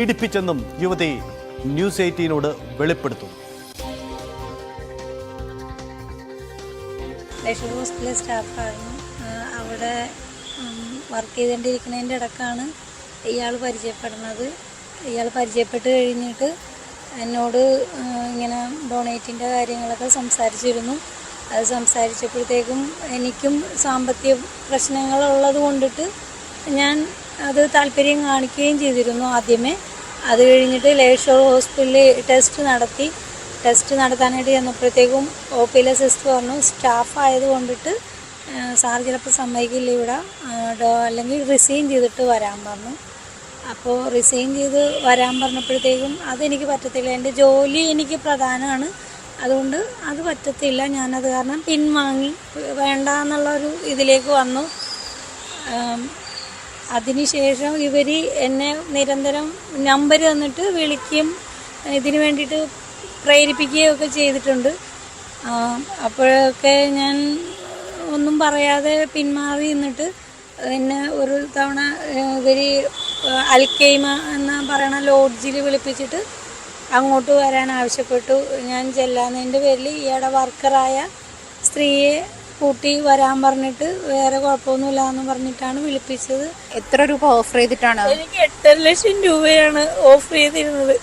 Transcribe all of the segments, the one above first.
പീഡിപ്പിച്ചെന്നും യുവതി ന്യൂസ് എയ്റ്റീനോട് വെളിപ്പെടുത്തും ഹോസ്പിറ്റലിലെ സ്റ്റാഫായിരുന്നു അവിടെ വർക്ക് ചെയ്തുകൊണ്ടിരിക്കുന്നതിന്റെ ഇടക്കാണ് ഇയാൾ പരിചയപ്പെടുന്നത്. ഇയാൾ പരിചയപ്പെട്ട് കഴിഞ്ഞിട്ട് എന്നോട് ഇങ്ങനെ ഡൊണേറ്റിന്റെ കാര്യങ്ങളൊക്കെ സംസാരിച്ചിരുന്നു. അത് സംസാരിച്ചപ്പോഴത്തേക്കും എനിക്കും സാമ്പത്തിക പ്രശ്നങ്ങളുള്ളത് കൊണ്ടിട്ട് ഞാൻ അത് താല്പര്യം കാണിക്കുകയും ചെയ്തിരുന്നു ആദ്യമേ. അത് കഴിഞ്ഞിട്ട് ലേഷോർ ഹോസ്പിറ്റലിൽ ടെസ്റ്റ് നടത്തി. ടെസ്റ്റ് നടത്താനായിട്ട് ചെന്നപ്പോഴത്തേക്കും ഒ പിയിലെ സിസ്റ്റർ പറഞ്ഞു സ്റ്റാഫ് ആയത് കൊണ്ടിട്ട് സാർ ചിലപ്പോൾ സമ്മതിക്കില്ല ഇവിടെ. അല്ലെങ്കിൽ റിസൈൻ ചെയ്തിട്ട് വരാൻ പറഞ്ഞു. അപ്പോൾ റിസൈൻ ചെയ്ത് വരാൻ പറഞ്ഞപ്പോഴത്തേക്കും അതെനിക്ക് പറ്റത്തില്ല. എന്റെ ജോലി എനിക്ക് പ്രധാനമാണ്. അതുകൊണ്ട് അത് പറ്റത്തില്ല. ഞാനത് കാരണം പിൻവാങ്ങി. വേണ്ട എന്നുള്ളൊരു ഇതിലേക്ക് വന്നു. അതിനുശേഷം ഇവർ എന്നെ നിരന്തരം നമ്പർ തന്നിട്ട് വിളിക്കും ഇതിനു വേണ്ടിയിട്ട് പ്രേരിപ്പിക്കുകയും ഒക്കെ ചെയ്തിട്ടുണ്ട്. അപ്പോഴൊക്കെ ഞാൻ ഒന്നും പറയാതെ പിന്മാറി നിന്നിട്ട് എന്നെ ഒരു തവണ ഇവർ അൽക്കൈമ എന്ന് പറയണ ലോഡ്ജിൽ വിളിപ്പിച്ചിട്ട് അങ്ങോട്ട് വരാൻ ആവശ്യപ്പെട്ടു. ഞാൻ ചെല്ലാന്നതിന്റെ പേരിൽ ഇയാളുടെ വർക്കറായ സ്ത്രീയെ കൂട്ടി വരാൻ പറഞ്ഞിട്ട് വേറെ കുഴപ്പമൊന്നുമില്ല എന്ന് പറഞ്ഞിട്ടാണ് വിളിപ്പിച്ചത്. എത്ര രൂപ ഓഫർ ചെയ്തിട്ടാണ്? എനിക്ക് എട്ടര ലക്ഷം രൂപയാണ് ഓഫർ ചെയ്തിരുന്നത്.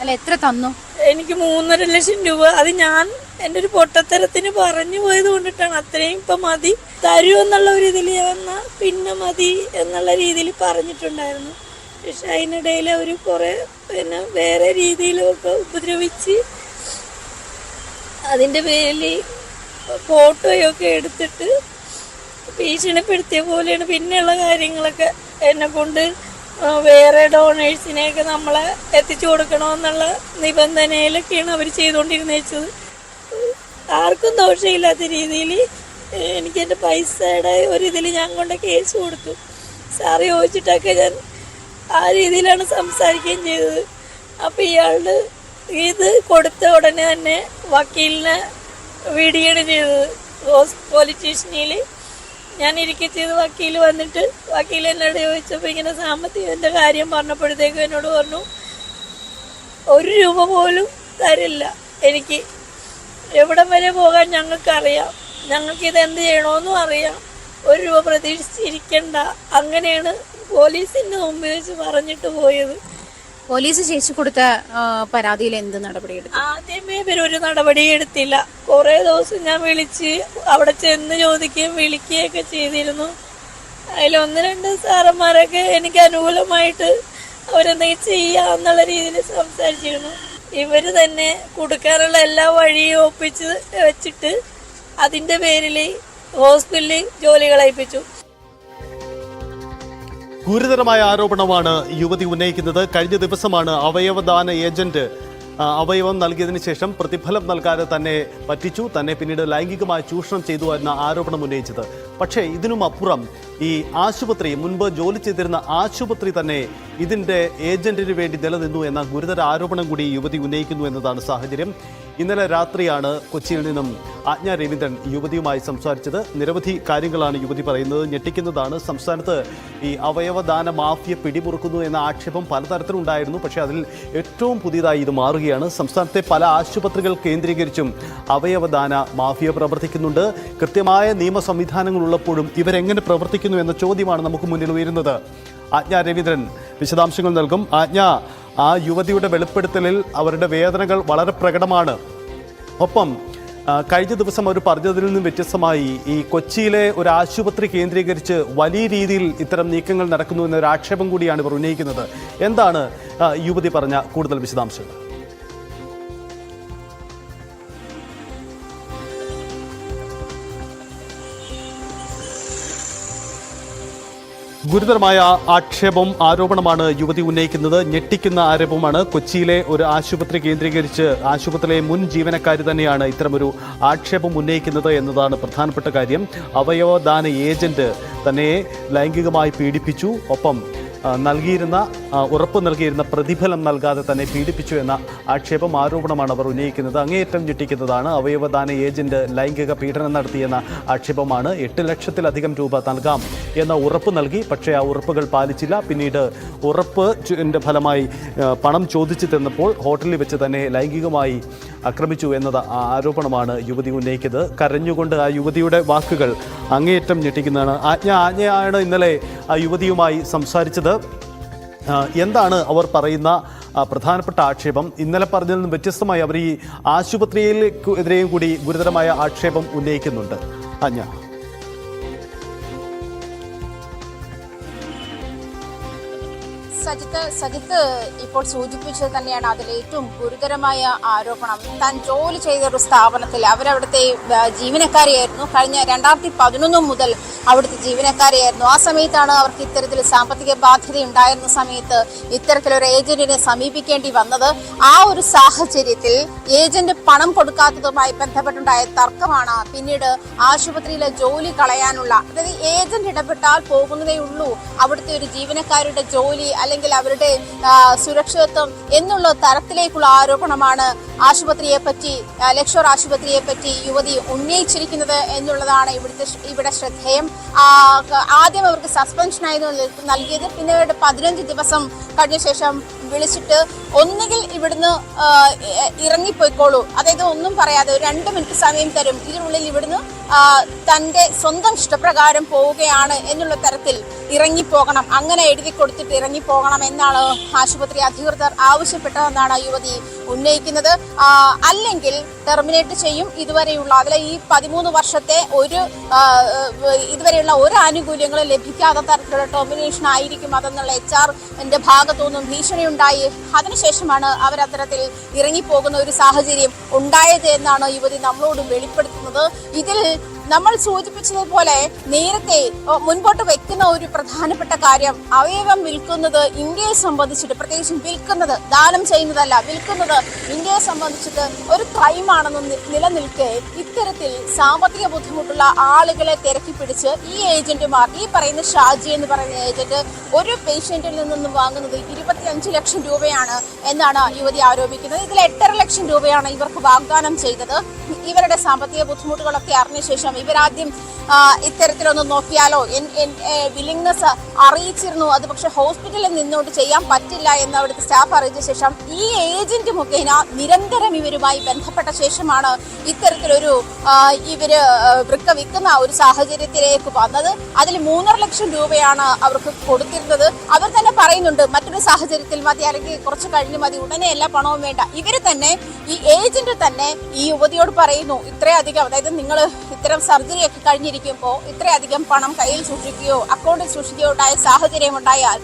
അല്ല എത്ര തന്നു? എനിക്ക് മൂന്നര ലക്ഷം രൂപ. അത് ഞാൻ എന്റെ ഒരു പൊട്ടത്തരത്തിന് പറഞ്ഞു പോയത് കൊണ്ടിട്ടാണ്. അത്രയും ഇപ്പം മതി. തരൂ എന്നുള്ള ഒരു ഇതിൽ വന്നാൽ പിന്നെ മതി എന്നുള്ള രീതിയിൽ പറഞ്ഞിട്ടുണ്ടായിരുന്നു. പക്ഷെ അതിനിടയിൽ അവർ കുറെ പിന്നെ വേറെ രീതിയിലൊക്കെ ഉപദ്രവിച്ച് അതിന്റെ പേരിൽ ഫോട്ടോയൊക്കെ എടുത്തിട്ട് ഭീഷണിപ്പെടുത്തിയ പോലെയാണ്. പിന്നെയുള്ള കാര്യങ്ങളൊക്കെ എന്നെ കൊണ്ട് വേറെ ഡോണേഴ്സിനെയൊക്കെ നമ്മളെ എത്തിച്ചു കൊടുക്കണമെന്നുള്ള നിബന്ധനയിലൊക്കെയാണ് അവർ ചെയ്തുകൊണ്ടിരുന്നത് വെച്ചത് ആർക്കും ദോഷമില്ലാത്ത രീതിയിൽ എനിക്ക് എന്റെ പൈസയുടെ ഒരു ഇതിൽ ഞാൻ കൊണ്ട് കേസ് കൊടുത്തു. സാറ് ചോദിച്ചിട്ടൊക്കെ ഞാൻ ആ രീതിയിലാണ് സംസാരിക്കുകയും ചെയ്തത്. അപ്പം ഇയാളുടെ ഇത് കൊടുത്ത ഉടനെ തന്നെ വക്കീലിനെ വിടുകയാണ് ചെയ്തത്. ഹോസ് പോലീസ് സ്റ്റേഷനിൽ ഞാൻ ഇരിക്കെ ചെയ്ത് വക്കീൽ വന്നിട്ട് വക്കീൽ എന്നോട് ചോദിച്ചപ്പോൾ ഇങ്ങനെ സാമ്പത്തികത്തിന്റെ കാര്യം പറഞ്ഞപ്പോഴത്തേക്കും എന്നോട് പറഞ്ഞു ഒരു രൂപ പോലും തരില്ല. എനിക്ക് എവിടെ വരെ പോകാൻ ഞങ്ങൾക്കറിയാം. ഞങ്ങൾക്കിത് എന്ത് ചെയ്യണമെന്നും അറിയാം. ഒരു രൂപ പ്രതീക്ഷിച്ചിരിക്കണ്ട. അങ്ങനെയാണ് പോലീസിന്റെ മുമ്പിൽ വെച്ച് പറഞ്ഞിട്ട് പോയത്. പോലീസ് ചേച്ചി കൊടുത്ത പരാതിയിൽ എന്ത് നടപടിയെടുത്തു? ആദ്യമേ ഇവർ ഒരു നടപടി എടുത്തില്ല. കുറേ ദിവസം ഞാൻ വിളിച്ച് അവിടെ ചെന്ന് ചോദിക്കുകയും വിളിക്കുകയൊക്കെ ചെയ്തിരുന്നു. അതിൽ ഒന്ന് രണ്ട് സാറന്മാരൊക്കെ എനിക്ക് അനുകൂലമായിട്ട് അവരെന്തെങ്കിലും ചെയ്യാന്നുള്ള രീതിയിൽ സംസാരിച്ചിരുന്നു. ഇവർ തന്നെ കൊടുക്കാനുള്ള എല്ലാ വഴിയും ഒപ്പിച്ച് വെച്ചിട്ട് അതിന്റെ പേരിൽ ഹോസ്പിറ്റലിൽ ജോലികൾ കളയിപ്പിച്ചു ഗുരുതരമായ ആരോപണമാണ് യുവതി ഉന്നയിക്കുന്നത്. കഴിഞ്ഞ ദിവസമാണ് അവയവദാന ഏജന്റ് അവയവം നൽകിയതിനു ശേഷം പ്രതിഫലം നൽകാതെ തന്നെ പറ്റിച്ചു. തന്നെ പിന്നീട് ലൈംഗികമായി ചൂഷണം ചെയ്തു എന്ന ആരോപണം ഉന്നയിച്ചത്. പക്ഷേ ഇതിനും അപ്പുറം ഈ ആശുപത്രി മുൻപ് ജോലി ചെയ്തിരുന്ന ആശുപത്രി തന്നെ ഇതിന്റെ ഏജന്റിന് വേണ്ടി നിലനിന്നു എന്ന ഗുരുതര ആരോപണം കൂടി യുവതി ഉന്നയിക്കുന്നു എന്നതാണ് സാഹചര്യം. ഇന്നലെ രാത്രിയാണ് കൊച്ചിയിൽ നിന്നും ആജ്ഞ രവീന്ദ്രൻ യുവതിയുമായി സംസാരിച്ചത്. നിരവധി കാര്യങ്ങളാണ് യുവതി പറയുന്നത്. ഞെട്ടിക്കുന്നതാണ്. സംസ്ഥാനത്ത് ഈ അവയവദാന മാഫിയ പിടിമുറുക്കുന്നു എന്ന ആക്ഷേപം പലതരത്തിലുണ്ടായിരുന്നു. പക്ഷേ അതിൽ ഏറ്റവും പുതിയതായി ഇത് മാറുകയാണ്. സംസ്ഥാനത്തെ പല ആശുപത്രികൾ കേന്ദ്രീകരിച്ചും അവയവദാന മാഫിയ പ്രവർത്തിക്കുന്നുണ്ട്. കൃത്യമായ നിയമ സംവിധാനങ്ങൾ ഉള്ളപ്പോഴും ഇവരെങ്ങനെ പ്രവർത്തിക്കുന്നു എന്ന ചോദ്യമാണ് നമുക്ക് മുന്നിൽ ഉയരുന്നത്. ആജ്ഞ രവീന്ദ്രൻ വിശദാംശങ്ങൾ നൽകും. ആജ്ഞ ആ യുവതിയുടെ വെളിപ്പെടുത്തലിൽ അവരുടെ വേദനകൾ വളരെ പ്രകടമാണ്. ഒപ്പം കഴിഞ്ഞ ദിവസം അവർ പറഞ്ഞതിൽ നിന്നും വ്യത്യസ്തമായി ഈ കൊച്ചിയിലെ ഒരു ആശുപത്രി കേന്ദ്രീകരിച്ച് വലിയ രീതിയിൽ ഇത്തരം നീക്കങ്ങൾ നടക്കുന്നു എന്നൊരു ആക്ഷേപം കൂടിയാണ് ഇവർ ഉന്നയിക്കുന്നത്. എന്താണ് യുവതി പറഞ്ഞ കൂടുതൽ വിശദാംശങ്ങൾ? ഗുരുതരമായ ആക്ഷേപം ആരോപണമാണ് യുവതി ഉന്നയിക്കുന്നത്. ഞെട്ടിക്കുന്ന ആരോപണമാണ്. കൊച്ചിയിലെ ഒരു ആശുപത്രി കേന്ദ്രീകരിച്ച് ആശുപത്രിയിലെ മുൻ ജീവനക്കാരി തന്നെയാണ് ഇത്തരമൊരു ആക്ഷേപം ഉന്നയിക്കുന്നത് എന്നതാണ് പ്രധാനപ്പെട്ട കാര്യം. അവയവദാന ഏജന്റ് തന്നെ ലൈംഗികമായി പീഡിപ്പിച്ചു. ഒപ്പം നൽകിയിരുന്ന ഉറപ്പ് നൽകിയിരുന്ന പ്രതിഫലം നൽകാതെ തന്നെ പീഡിപ്പിച്ചു എന്ന ആക്ഷേപം ആരോപണമാണ് അവർ ഉന്നയിക്കുന്നത്. അങ്ങേയറ്റം ഞെട്ടിക്കുന്നതാണ് അവയവദാന ഏജന്റ് ലൈംഗിക പീഡനം നടത്തിയെന്ന ആക്ഷേപമാണ് എട്ട് ലക്ഷത്തിലധികം രൂപ നൽകാം എന്ന ഉറപ്പ് നൽകി. പക്ഷേ ആ ഉറപ്പുകൾ പാലിച്ചില്ല. പിന്നീട് ഉറപ്പ് ഫലമായി പണം ചോദിച്ചു തന്നപ്പോൾ ഹോട്ടലിൽ വെച്ച് തന്നെ ലൈംഗികമായി ആക്രമിച്ചു എന്നത് ആരോപണമാണ് യുവതി ഉന്നയിക്കുന്നത്. കരഞ്ഞുകൊണ്ട് ആ യുവതിയുടെ വാക്കുകൾ അങ്ങേയറ്റം ഞെട്ടിക്കുന്നതാണ്. ആജ്ഞ ആജ്ഞയാണ് ഇന്നലെ ആ യുവതിയുമായി സംസാരിച്ചത്. എന്താണ് അവർ പറയുന്ന പ്രധാനപ്പെട്ട ആക്ഷേപം? ഇന്നലെ പറഞ്ഞതിൽ നിന്നും വ്യത്യസ്തമായി അവർ ഈ ആശുപത്രിയിലേക്കെതിരെയും കൂടി ഗുരുതരമായ ആക്ഷേപം ഉന്നയിക്കുന്നുണ്ട്. ആജ്ഞ. സജിത്ത് സജിത്ത് ഇപ്പോൾ സൂചിപ്പിച്ചത് തന്നെയാണ് അതിൽ ഏറ്റവും ഗുരുതരമായ ആരോപണം. താൻ ജോലി ചെയ്ത ഒരു സ്ഥാപനത്തിൽ അവരവിടുത്തെ ജീവനക്കാരെയായിരുന്നു. കഴിഞ്ഞ രണ്ടായിരത്തി പതിനൊന്ന് മുതൽ അവിടുത്തെ ജീവനക്കാരിയായിരുന്നു. ആ സമയത്താണ് അവർക്ക് ഇത്തരത്തിൽ സാമ്പത്തിക ബാധ്യത ഉണ്ടായിരുന്ന സമയത്ത് ഇത്തരത്തിലൊരു ഏജന്റിനെ സമീപിക്കേണ്ടി വന്നത്. ആ ഒരു സാഹചര്യത്തിൽ ഏജന്റ് പണം കൊടുക്കാത്തതുമായി ബന്ധപ്പെട്ടുണ്ടായ തർക്കമാണ് പിന്നീട് ആശുപത്രിയിലെ ജോലി കളയാനുള്ള. അതായത് ഏജന്റ് ഇടപെട്ടാൽ പോകുന്നതേ ഉള്ളൂ. അവിടുത്തെ ഒരു ജീവനക്കാരുടെ ജോലി അല്ലെങ്കിൽ അവരുടെ സുരക്ഷിതത്വം എന്നുള്ള തരത്തിലേക്കുള്ള ആരോപണമാണ് ആശുപത്രിയെ പറ്റി ലക്ഷോർ ആശുപത്രിയെ പറ്റി യുവതി ഉന്നയിച്ചിരിക്കുന്നത് എന്നുള്ളതാണ് ഇവിടുത്തെ ഇവിടെ ശ്രദ്ധേയം. ആദ്യം അവർക്ക് നൽ- നൽകിയത്. പിന്നീട് പതിനഞ്ച് ദിവസം കഴിഞ്ഞ ശേഷം വിളിച്ചിട്ട് ഒന്നുകിൽ ഇവിടുന്ന് ഇറങ്ങിപ്പോയിക്കോളൂ. അതായത് ഒന്നും പറയാതെ ഒരു രണ്ട് മിനിറ്റ് സമയം തരും. ഇതിനുള്ളിൽ ഇവിടുന്ന് തന്റെ സ്വന്തം ഇഷ്ടപ്രകാരം പോവുകയാണ് എന്നുള്ള തരത്തിൽ ഇറങ്ങിപ്പോകണം. അങ്ങനെ എഴുതി കൊടുത്തിട്ട് ഇറങ്ങിപ്പോകണം എന്നാണ് ആശുപത്രി അധികൃതർ ആവശ്യപ്പെട്ടതെന്നാണ് യുവതി ഉന്നയിക്കുന്നത്. അല്ലെങ്കിൽ ടെർമിനേറ്റ് ചെയ്യും ഇതുവരെയുള്ള. അതിലെ ഈ പതിമൂന്ന് വർഷത്തെ ഒരു ഇതുവരെയുള്ള ഒരു ആനുകൂല്യങ്ങളും ലഭിക്കാത്ത തരത്തിലുള്ള ടെർമിനേഷൻ ആയിരിക്കും അതെന്നുള്ള എച്ച് ആറിന്റെ ഭാഗത്തുനിന്നും ഭീഷണി ഉണ്ടായി അതിനുശേഷമാണ് അവർ ഇറങ്ങിപ്പോകുന്ന ഒരു സാഹചര്യം ഉണ്ടായത് എന്നാണ് യുവതി നമ്മളോട് വെളിപ്പെടുത്തുന്നത്. ഇതിൽ നമ്മൾ സൂചിപ്പിച്ചതുപോലെ നേരത്തെ മുൻപോട്ട് വെക്കുന്ന ഒരു പ്രധാനപ്പെട്ട കാര്യം അവയവം വിൽക്കുന്നത് ഇന്ത്യയെ സംബന്ധിച്ചിട്ട് പ്രത്യേകിച്ചും വിൽക്കുന്നത് ദാനം ചെയ്യുന്നതല്ല വിൽക്കുന്നത് ഇന്ത്യയെ സംബന്ധിച്ചിട്ട് ഒരു ക്രൈമാണെന്ന് നിലനിൽക്കെ ഇത്തരത്തിൽ സാമ്പത്തിക ബുദ്ധിമുട്ടുള്ള ആളുകളെ തിരക്കി പിടിച്ച് ഈ ഏജന്റുമാർ ഈ പറയുന്ന ഷാജി എന്ന് പറയുന്ന ഏജന്റ് ഒരു പേഷ്യന്റിൽ നിന്നും വാങ്ങുന്നത് ഇരുപത്തിയഞ്ച് ലക്ഷം രൂപയാണ് എന്നാണ് യുവതി ആരോപിക്കുന്നത്. ഇതിൽ എട്ടര ലക്ഷം രൂപയാണ് ഇവർക്ക് വാഗ്ദാനം ചെയ്തത്. ഇവരുടെ സാമ്പത്തിക ബുദ്ധിമുട്ടുകളൊക്കെ അറിഞ്ഞ ശേഷം ഇവരാദ്യം ആ, ഇത്തരത്തിലൊന്ന് നോക്കിയാലോ? വില്ലിങ്നെസ് അറിയിച്ചിരുന്നു. അത് പക്ഷെ ഹോസ്പിറ്റലിൽ നിന്നുകൊണ്ട് ചെയ്യാൻ പറ്റില്ല എന്ന് അവിടുത്തെ സ്റ്റാഫ് അറിയിച്ച ശേഷം ഈ ഏജന്റ് മുഖേന നിരന്തരം ഇവരുമായി ബന്ധപ്പെട്ട ശേഷമാണ് ഇത്തരത്തിലൊരു ഇവർ വൃക്ക വിൽക്കുന്ന ഒരു സാഹചര്യത്തിലേക്ക് വന്നത്. അതിൽ മൂന്നര ലക്ഷം രൂപയാണ് അവർക്ക് കൊടുത്തിരുന്നത്. അവർ തന്നെ പറയുന്നുണ്ട് മറ്റൊരു സാഹചര്യത്തിൽ മതി അല്ലെങ്കിൽ കുറച്ച് കഴിഞ്ഞ് മതി. ഉടനെ എല്ലാ പണവും വേണ്ട. ഇവർ തന്നെ ഈ ഏജന്റ് തന്നെ ഈ യുവതിയോട് പറയുന്നു ഇത്രയധികം അതായത് നിങ്ങൾ ഇത്തരം സർജറി ഒക്കെ കഴിഞ്ഞിരിക്കുമ്പോൾ ഇത്രയധികം പണം കയ്യിൽ സൂക്ഷിക്കുകയോ അക്കൗണ്ടിൽ സൂക്ഷിക്കുകയോ ഉണ്ടായ സാഹചര്യം ഉണ്ടായാൽ